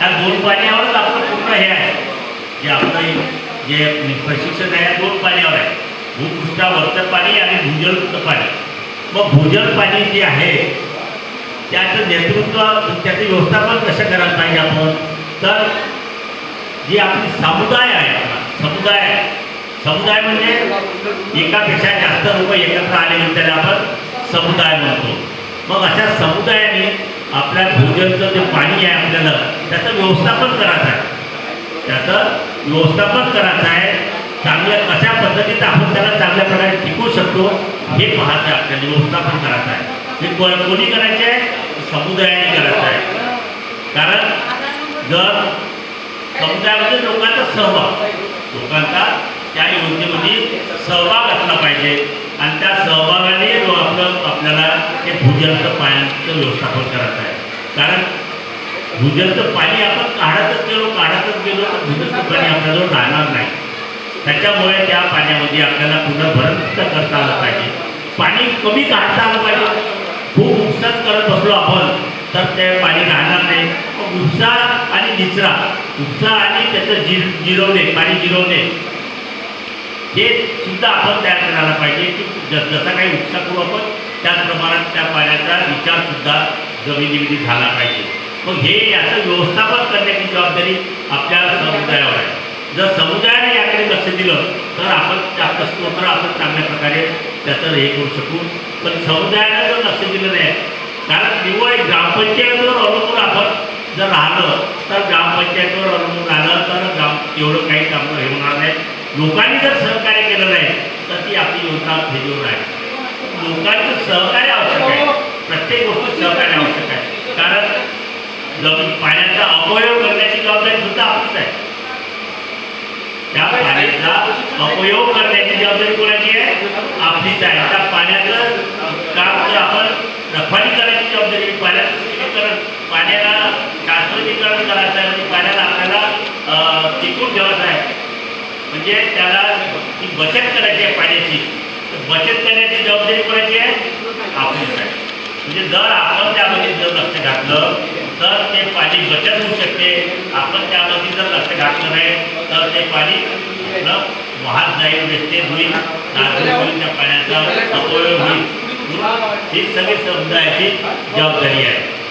त्या दोन पाण्यावरच आपलं पूर्ण हे आहे. जे आपलं जे प्रशिक्षण आहे दोन पाण्यावर आहे भूपृष्ठावरचं पाणी आणि भूजलयुक्त पाणी. मग भूजल पाणी जे आहे त्याचं नेतृत्व त्याचं व्यवस्थापन कसं करायला पाहिजे आपण? तर जी आपली समुदाय आहे समुदाय समुदाय म्हणजे एकापेक्षा जास्त लोक एकत्र आले म्हणजे त्याला आपण समुदाय म्हणतो. मग अशा समुदायाने आपल्या भोजनचं जे पाणी आहे आपल्याला त्याचं व्यवस्थापन करायचं आहे. त्याचं व्यवस्थापन करायचं आहे. चांगल्या कशा पद्धतीचं आपण त्याला चांगल्या प्रकारे टिकवू शकतो हे पाहायचं आहे आपल्याला व्यवस्थापन करायचं आहे. हे को- कोणी करायचे आहे? समुदायाने करायचं आहे. कारण जर समुदायामध्ये लोकांचा सहभाग लोकांचा त्या योजनेमध्ये सहभाग असला पाहिजे. आणि त्या सहभागाने जो आपलं हे भूजलचं पाण्याचं व्यवस्थापन करायचं आहे. कारण भूजलचं पाणी आपण काढतच गेलो काढतच गेलो तर भूजलचं पाणी आपल्याजवळ राहणार नाही. त्याच्यामुळे त्या पाण्यामध्ये आपल्याला पुनर्भरण भरत करता आलं पाहिजे. पाणी कमी काढता आलं पाहिजे. खूप उपसाच करत बसलो आपण तर ते पाणी राहणार नाही. मग उपसा आणि निचरा उपसा आणि त्याचं जि जिरवणे पाणी जिरवणे हे सुद्धा आपण तयार करायला पाहिजे की जसं जसा काही उपसा करू आपण त्याच प्रमाणात त्या पाण्याचा विचार सुद्धा जमिनीमध्ये झाला पाहिजे. मग हे याचं व्यवस्थापन करण्याची जबाबदारी आपल्या समुदायावर आहे. जर समुदायाने याकडे लक्ष दिलं तर आपण त्या स्तोत्र आपण चांगल्या प्रकारे त्याचं हे करू शकू. पण समुदायाने जर लक्ष दिलं नाही कारण निव्वळ ग्रामपंचायतीवर अवलंबून आपण जर राहिलं तर ग्रामपंचायतीवर अवलंबून राहिलं तर ग्राम एवढं काही काम हे होणार नाही. लोकांनी जर सहकार्य केलं नाही तर ती आपली योजना फेजूर आहे. लोकांचं सहकार्य आवश्यक आहे. प्रत्येक गोष्ट सहकार्य आवश्यक आहे. कारण जमीन पाण्याचा अपयोग करण्याची जबाबदारी सुद्धा आपलीच आहे. त्या पाण्याचा अपयोग करण्याची जबाबदारी कोणाची आहे? आपलीच आहे. त्या पाण्याचं काम जर आपण रखवाली करायची जबाबदारी पाण्याचं शुद्धीकरण पाण्याला शास्त्रीकरण करायचं आहे म्हणजे पाण्याला आपल्याला टिकून ठेवायचं आहे. म्हणजे त्याला ती बचत करायची आहे पाण्याची. बचत करण्याची जबाबदारी कोणाची आहे? आपलीच आहे. म्हणजे जर आपण त्यामध्ये जर लक्ष घातलं तर ते पाणी बचत होऊ शकते. आपण त्यामध्ये जर लक्ष घातलं नाही तर ते पाणी आपलं वाहत जाईल वेस्टेज होईल नासूक होईल त्या पाण्याचा अपव्यय होईल. ही सगळी समुदायाची जबाबदारी आहे.